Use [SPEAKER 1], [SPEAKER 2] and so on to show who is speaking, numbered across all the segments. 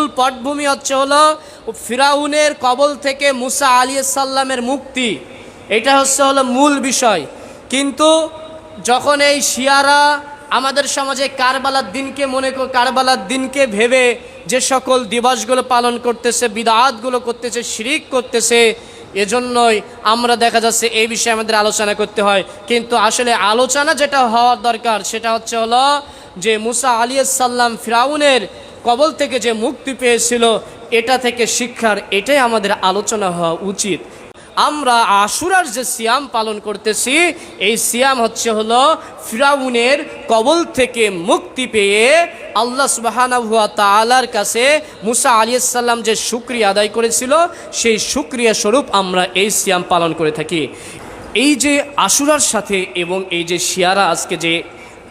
[SPEAKER 1] মূল পটভূমি হচ্ছে হলো ফিরাউনের কবল থেকে মুসা আলী সাল্লামের মুক্তি। এটা হচ্ছে হলো মূল বিষয়। কিন্তু যখন এই শিয়ারা আমাদের সমাজে কারবালার দিনকে মনে কর, কারবালার দিনকে ভেবে যে সকল দিবসগুলো পালন করতেছে, বিদাতগুলো করতেছে, শিরিক করতেছে, এজন্যই আমরা দেখা যাচ্ছে এই বিষয়ে আমাদের আলোচনা করতে হয়। কিন্তু আসলে আলোচনা যেটা হওয়ার দরকার, সেটা হচ্ছে হলো যে মুসা আলী সাল্লাম ফিরাউনের কবল থেকে যে মুক্তি পেয়েছিল, এটা থেকে শিক্ষার এটাই আমাদের আলোচনা হওয়া উচিত। আমরা আশুরার যে সিয়াম পালন করতেছি, এই সিয়াম হচ্ছে হলো ফিরাউনের কবল থেকে মুক্তি পেয়ে আল্লাহ সুবাহানা হুয়া তালার কাছে মুসা আলিয়াল্লাম যে শুক্রিয়া আদায় করেছিল, সেই শুক্রিয়া স্বরূপ আমরা এই সিয়াম পালন করে থাকি। এই যে আশুরার সাথে এবং এই যে শিয়ারা আজকে যে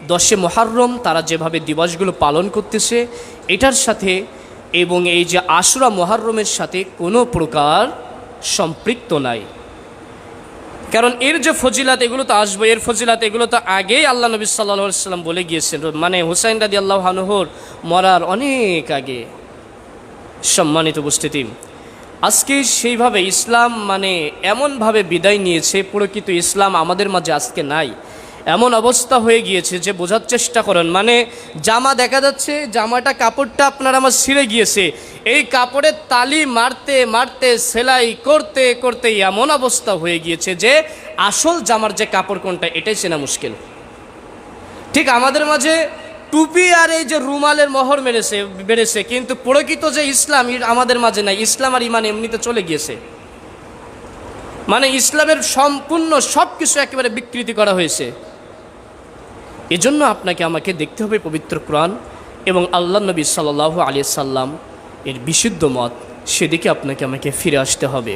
[SPEAKER 1] দশে মহারম তারা যেভাবে দিবসগুলো পালন করতেছে, এটার সাথে এবং এই যে আশুরা মহারমের সাথে কোনো প্রকার সম্পৃক্ত নাই। কারণ এর যে ফজিলাত, এগুলো তো আসবে, এর ফজিলাত, এগুলো তো আগেই আল্লাহ নবী সাল্লা সাল্লাম বলে গিয়েছেন। মানে হুসাইন রাদি আল্লাহ হানুহর মরার অনেক আগে সম্মানিত উপস্থিতি। আজকে সেইভাবে ইসলাম মানে এমনভাবে বিদায় নিয়েছে, প্রকৃত ইসলাম আমাদের মাঝে আজকে নাই। এমন অবস্থা হয়ে গিয়েছে যে বোঝার চেষ্টা করেন। মানে জামা দেখা যাচ্ছে, জামাটা কাপড়টা আপনার আমার ছিঁড়ে গিয়েছে। এই কাপড়ের তালি মারতে মারতে, সেলাই করতে করতে এমন অবস্থা হয়ে গিয়েছে যে আসল জামার যে কাপড় কোনটা, এটাই চেনা মুশকিল। ঠিক আমাদের মাঝে টুপি আর এই যে রুমালের মহর মেরেছে, বেড়েছে, কিন্তু প্রকৃত যে ইসলাম আমাদের মাঝে নাই, ইসলাম আর ইমান এমনিতে চলে গিয়েছে। মানে ইসলামের সম্পূর্ণ সব কিছু একেবারে বিকৃতি করা হয়েছে। এজন্য আপনাকে আমাকে দেখতে হবে পবিত্র কোরআন এবং আল্লাহ নবী সাল্লাহ আলিয়া সাল্লাম এর বিশুদ্ধ মত সেদিকে আপনাকে আমাকে ফিরে আসতে হবে।